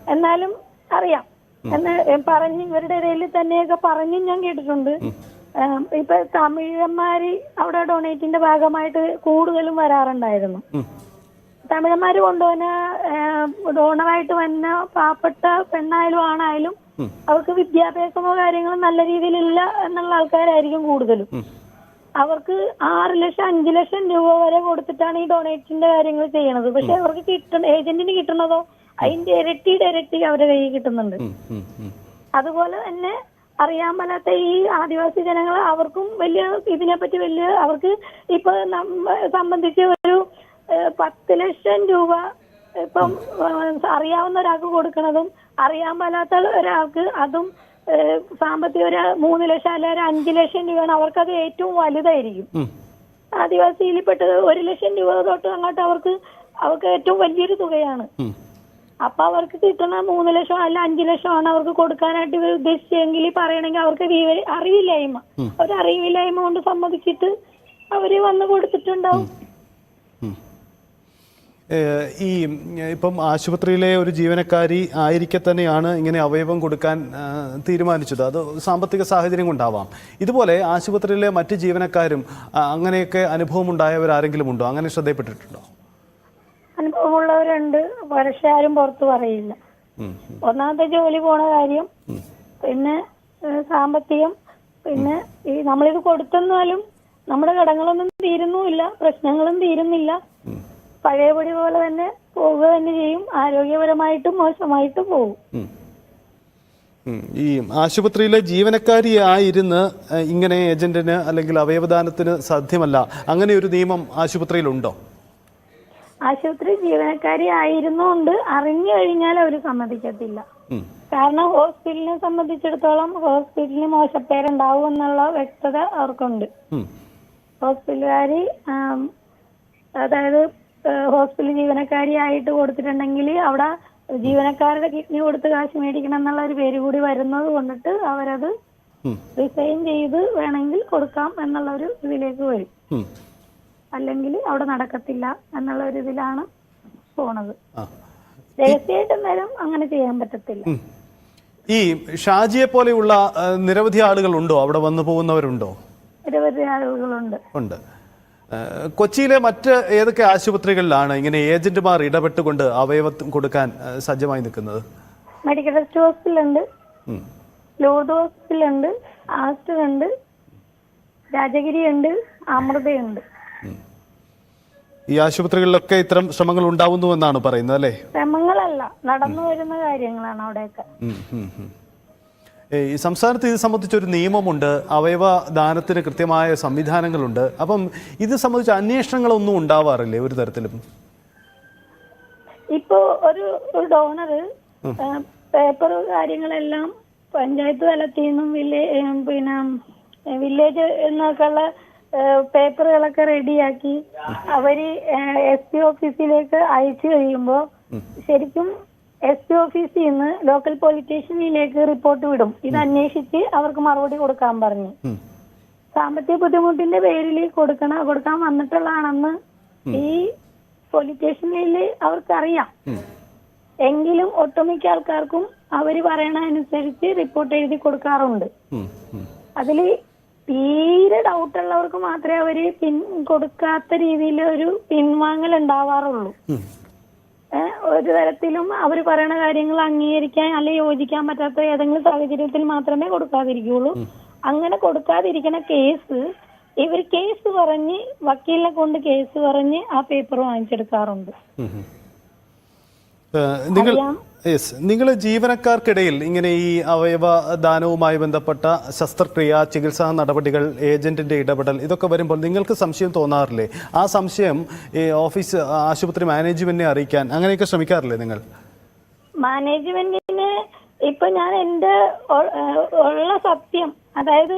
എന്നാലും അറിയാം. എന്ന് പറഞ്ഞ് ഇവരുടെ ഇടയിൽ തന്നെയൊക്കെ പറഞ്ഞ് ഞാൻ കേട്ടിട്ടുണ്ട്. ഇപ്പൊ തമിഴന്മാര് അവിടെ ഡൊണേറ്റിന്റെ ഭാഗമായിട്ട് കൂടുതലും വരാറുണ്ടായിരുന്നു. തമിഴന്മാര് കൊണ്ടുവന്ന ഡോണറായിട്ട് വന്ന പാവപ്പെട്ട പെണ്ണായാലും ആണായാലും അവർക്ക് വിദ്യാഭ്യാസമോ കാര്യങ്ങളോ നല്ല രീതിയിലില്ല എന്നുള്ള ആൾക്കാരായിരിക്കും കൂടുതലും. അവർക്ക് ആറ് ലക്ഷം അഞ്ചു ലക്ഷം രൂപ വരെ കൊടുത്തിട്ടാണ് ഈ ഡൊണേറ്റിന്റെ കാര്യങ്ങൾ ചെയ്യണത്. പക്ഷെ അവർക്ക് കിട്ടണ ഏജന്റിന് കിട്ടുന്നതോ അതിന്റെ ഇരട്ടിയുടെ ഇരട്ടി അവരുടെ കയ്യിൽ കിട്ടുന്നുണ്ട്. അതുപോലെ തന്നെ അറിയാൻ മേലാത്ത ഈ ആദിവാസി ജനങ്ങൾ അവർക്കും വലിയ ഇതിനെപ്പറ്റി വലിയ അവർക്ക് ഇപ്പൊ സംബന്ധിച്ച് ഒരു പത്ത് ലക്ഷം രൂപ ഇപ്പം അറിയാവുന്ന ഒരാൾക്ക് കൊടുക്കണതും അറിയാൻ മേലാത്ത ഒരാൾക്ക് അതും സാമ്പത്തിക ഒരു മൂന്ന് ലക്ഷം അല്ലെങ്കിൽ ഒരു അഞ്ച് ലക്ഷം രൂപയാണ് അവർക്കത് ഏറ്റവും വലുതായിരിക്കും. ആദിവാസിയിൽപ്പെട്ടത് ഒരു ലക്ഷം രൂപ തൊട്ട് അങ്ങോട്ട് അവർക്ക് അവർക്ക് ഏറ്റവും വലിയൊരു തുകയാണ്. അപ്പൊ അവർക്ക് കിട്ടുന്ന മൂന്ന് ലക്ഷം അല്ല അഞ്ചു ആണ് അവർക്ക് കൊടുക്കാനായിട്ട് ഇവർ ഉദ്ദേശിച്ചെങ്കിൽ പറയണെങ്കിൽ അവർക്ക് അറിവില്ലായ്മ. അവർ അറിവില്ലായ്മ കൊണ്ട് സമ്മതിച്ചിട്ട് അവർ വന്ന് കൊടുത്തിട്ടുണ്ടാവും. ഈ ഇപ്പം ആശുപത്രിയിലെ ഒരു ജീവനക്കാരി ആയിരിക്കെ തന്നെയാണ് ഇങ്ങനെ അവയവം കൊടുക്കാൻ തീരുമാനിച്ചത്. അത് സാമ്പത്തിക സാഹചര്യം കൊണ്ടാവാം. ഇതുപോലെ ആശുപത്രിയിലെ മറ്റ് ജീവനക്കാരും അങ്ങനെയൊക്കെ അനുഭവം ഉണ്ടായവരാരെങ്കിലും ഉണ്ടോ? അങ്ങനെ ശ്രദ്ധയപ്പെട്ടിട്ടുണ്ടോ അനുഭവമുള്ളവരുണ്ട്. പക്ഷെ ആരും പുറത്ത് പറയില്ല. ഒന്നാമത്തെ ജോലി പോണ കാര്യം പിന്നെ സാമ്പത്തികം പിന്നെ ഈ നമ്മളിത് കൊടുത്തെന്നാലും നമ്മുടെ കടങ്ങളൊന്നും തീരുന്നുമില്ല പ്രശ്നങ്ങളും തീരുന്നില്ല. പഴയപടി പോലെ തന്നെ പോവുക തന്നെ ചെയ്യും. ആരോഗ്യപരമായിട്ടും മോശമായിട്ടും പോകും. ഈ ആശുപത്രിയിലെ ജീവനക്കാരിയായിരുന്ന് ഇങ്ങനെ ഏജന്റിന് അല്ലെങ്കിൽ അവയവദാനത്തിന് സാധ്യമല്ല. അങ്ങനെ ഒരു നിയമം ആശുപത്രിയിലുണ്ടോ? ആശുപത്രി ജീവനക്കാരി ആയിരുന്നുകൊണ്ട് അറിഞ്ഞു കഴിഞ്ഞാൽ അവർ സമ്മതിക്കത്തില്ല കാരണം ഹോസ്പിറ്റലിനെ സംബന്ധിച്ചിടത്തോളം ഹോസ്പിറ്റലിന് മോശപ്പേരുണ്ടാവും എന്നുള്ള വ്യക്തത അവർക്കുണ്ട്. ഹോസ്പിറ്റലുകാരി അതായത് ഹോസ്പിറ്റൽ ജീവനക്കാരി ആയിട്ട് കൊടുത്തിട്ടുണ്ടെങ്കിൽ അവിടെ ജീവനക്കാരുടെ കിഡ്നി കൊടുത്ത് കാശ് മേടിക്കണം എന്നുള്ള ഒരു പേര് കൂടി വരുന്നത് കൊണ്ടിട്ട് അവരത്. റിസൈൻ ചെയ്ത് വേണമെങ്കിൽ കൊടുക്കാം എന്നുള്ള ഒരു ഇതിലേക്ക് വരും. അല്ലെങ്കിൽ അവിടെ നടക്കത്തില്ല എന്നുള്ള ഒരു ഇതിലാണ് പോണത്. രഹസ്യമായിട്ട് എന്തായാലും അങ്ങനെ ചെയ്യാൻ പറ്റത്തില്ല. ഈ ഷാജിയെ പോലെയുള്ള നിരവധി ആളുകൾ ഉണ്ടോ അവിടെ വന്നു പോകുന്നവരുണ്ടോ? നിരവധി ആളുകളുണ്ട്. ഉണ്ട്. കൊച്ചിയിലെ മറ്റ് ഏതൊക്കെ ആശുപത്രികളിലാണ് ഇങ്ങനെ ഏജന്റുമാർ ഇടപെട്ടുകൊണ്ട് അവയവം കൊടുക്കാൻ സജ്ജമായി നിൽക്കുന്നത്? മെഡിക്കൽ ടെസ്റ്റ് ഹോസ്പിറ്റലുണ്ട്. ഉം. ലൂർദ് ഹോസ്പിറ്റലുണ്ട്. ആസ്റ്റർ ഉണ്ട് രാജഗിരി ഉണ്ട് അമൃതയുണ്ട്. ഈ ആശുപത്രികളിലൊക്കെ ഇത്തരം ശ്രമങ്ങൾ ഉണ്ടാവുന്നു എന്നാണ് പറയുന്നത് അല്ലേ? ശ്രമങ്ങളല്ല നടന്നു വരുന്ന കാര്യങ്ങളാണ് അവിടെയൊക്കെ. ഈ സംസ്ഥാനത്ത് ഇത് സംബന്ധിച്ചൊരു നിയമമുണ്ട് അവയവ ദാനത്തിന് കൃത്യമായ സംവിധാനങ്ങളുണ്ട്. അപ്പം ഇത് സംബന്ധിച്ച അന്വേഷണങ്ങളൊന്നും ഉണ്ടാവാറില്ലേ ഒരു തരത്തിലും? ഇപ്പോ ഒരു ഒരു ഡോണർ പേപ്പർ കാര്യങ്ങളെല്ലാം പഞ്ചായത്ത് തലത്തിൽ നിന്നും വില്ലേ പിന്നെ വില്ലേജ് എന്നൊക്കെയുള്ള പേപ്പറുകളൊക്കെ റെഡിയാക്കി അവർ എസ് പി ഓഫീസിലേക്ക് അയച്ചു കഴിയുമ്പോൾ ശരിക്കും എസ് പി ഓഫീസിൽ നിന്ന് ലോക്കൽ പോലീസ് റിപ്പോർട്ട് വിടും. ഇത് അന്വേഷിച്ച് അവർക്ക് മറുപടി കൊടുക്കാൻ പറഞ്ഞു. സാമ്പത്തിക ബുദ്ധിമുട്ടിന്റെ പേരിൽ കൊടുക്കണ കൊടുക്കാൻ വന്നിട്ടുള്ളതാണെന്ന് ഈ പോലീസ് സ്റ്റേഷനിൽ അവർക്കറിയാം. എങ്കിലും ഒട്ടുമിക്ക ആൾക്കാർക്കും അവർ പറയണ അനുസരിച്ച് റിപ്പോർട്ട് എഴുതി കൊടുക്കാറുണ്ട്. അതിൽ തീരെ ഡൗട്ട് ഉള്ളവർക്ക് മാത്രമേ അവർ പിൻ കൊടുക്കാത്ത രീതിയിൽ ഒരു പിൻവാങ്ങൽ ഉണ്ടാവാറുള്ളൂ. ഒരു തരത്തിലും അവർ പറയുന്ന കാര്യങ്ങൾ അംഗീകരിക്കാൻ അല്ലെ യോജിക്കാൻ പറ്റാത്ത ഏതെങ്കിലും സാഹചര്യത്തിൽ മാത്രമേ കൊടുക്കാതിരിക്കുള്ളൂ. അങ്ങനെ കൊടുക്കാതിരിക്കുന്ന കേസ് ഇവർ കേസ് പറഞ്ഞ് വക്കീലിനെ കൊണ്ട് കേസ് പറഞ്ഞ് ആ പേപ്പർ വാങ്ങിച്ചെടുക്കാറുണ്ട്. നിങ്ങൾ യെസ് നിങ്ങൾ ജീവനക്കാർക്കിടയിൽ ഇങ്ങനെ ഈ അവയവ ദാനവുമായി ബന്ധപ്പെട്ട ശസ്ത്രക്രിയ ചികിത്സാ നടപടികൾ ഏജന്റിന്റെ ഇടപെടൽ ഇതൊക്കെ വരുമ്പോൾ നിങ്ങൾക്ക് സംശയം തോന്നാറില്ലേ? ആ സംശയം ഈ ഓഫീസ് ആശുപത്രി മാനേജ്മെന്റിനെ അറിയിക്കാൻ അങ്ങനെയൊക്കെ ശ്രമിക്കാറില്ലേ നിങ്ങൾ? മാനേജ്മെന്റിന് ഇപ്പൊ ഞാൻ എന്റെ ഉള്ള സത്യം അതായത്